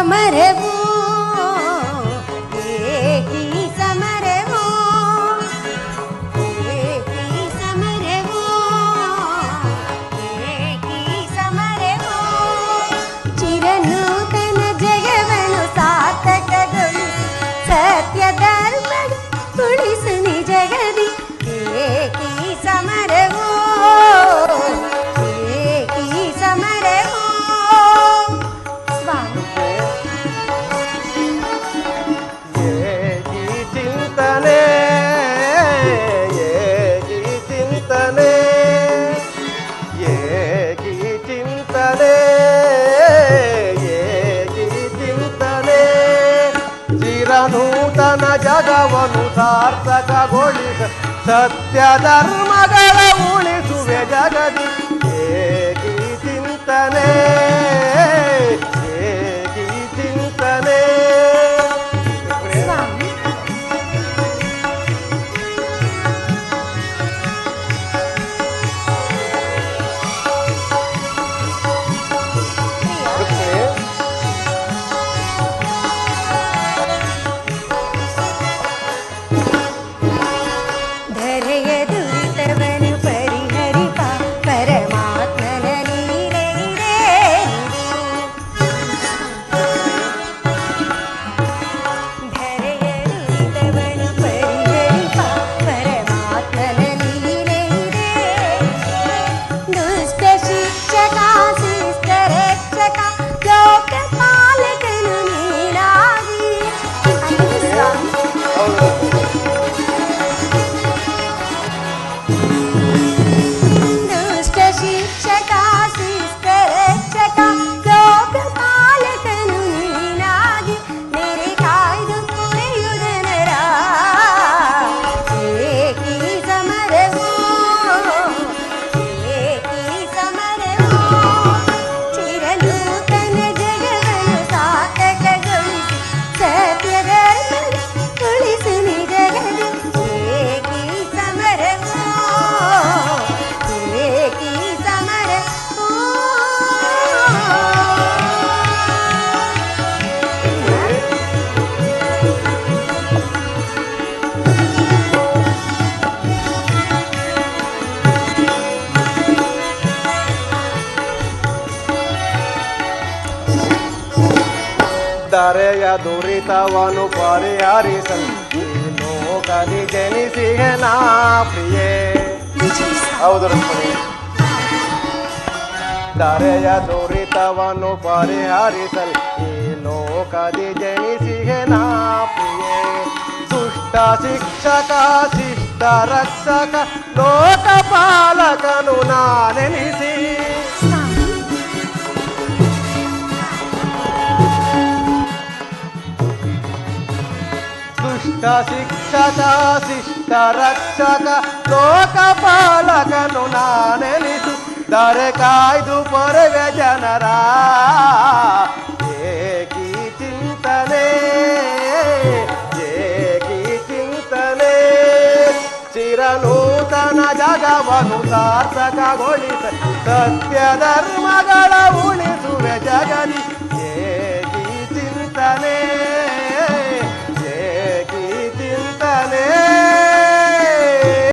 ಸಮರವೋ ಏಕಿ ಸಮರವೋ ಏಕಿ ಸಮರವೋ ಏಕಿ ಸಮರವೋ ಚಿರನೂತನ ಜಗವನ್ನು ಸಾರ್ಥಕಗೊಳಿಸಿ ಸತ್ಯ ಧರ್ಮ ಉಳಿಸು ಚಿರನೂತನ ಜಗವನ್ನು ಸಾರ್ಥಕಗೊಳಿಸ ಸತ್ಯ ಧರ್ಮಗಳ ಉಳಿಸುವೆ ಜಗದಿ ಏಕಿ ಚಿಂತನೆ. ಧರೆಯ ದುರಿತವನ್ನು ಪರಿಹರಿಸಲು ಈ ಲೋಕದಿ ಜನಿಸಿಗೆ ನಾ ಪ್ರಿಯೇ ಹೌದು ರುಕ್ಮಿಣಿ ಧರೆಯ ದುರಿತವನ್ನು ಪರಿಹರಿಸಲು ಈ ಲೋಕದಿ ಜನಿಸಿಗೆ ನಾ ಪ್ರಿಯೇ ದುಷ್ಟ ಶಿಕ್ಷಕ ಶಿಷ್ಟ ರಕ್ಷಕ ಲೋಕಪಾಲಕನು ನಾನೆನಿಸಿ ದುಷ್ಟ ಶಿಕ್ಷಕ ಶಿಷ್ಟ ರಕ್ಷಕ ಲೋಕಪಾಲಕನು ನಾನೆನಿಸು, ದರೆ ಕಾಯ್ದು ಪೊರವೆ ಜನರ. ಏಕಿ ಚಿಂತನೆ ಏಕಿ ಚಿಂತನೆ. ಚಿರನೂತನ ಜಗವನು ಸಾರ್ಥಕಗೊಳಿಸ ಸತ್ಯ ಧರ್ಮಗಳ ಉಳಿಸುವೆ ಜಗದಿ.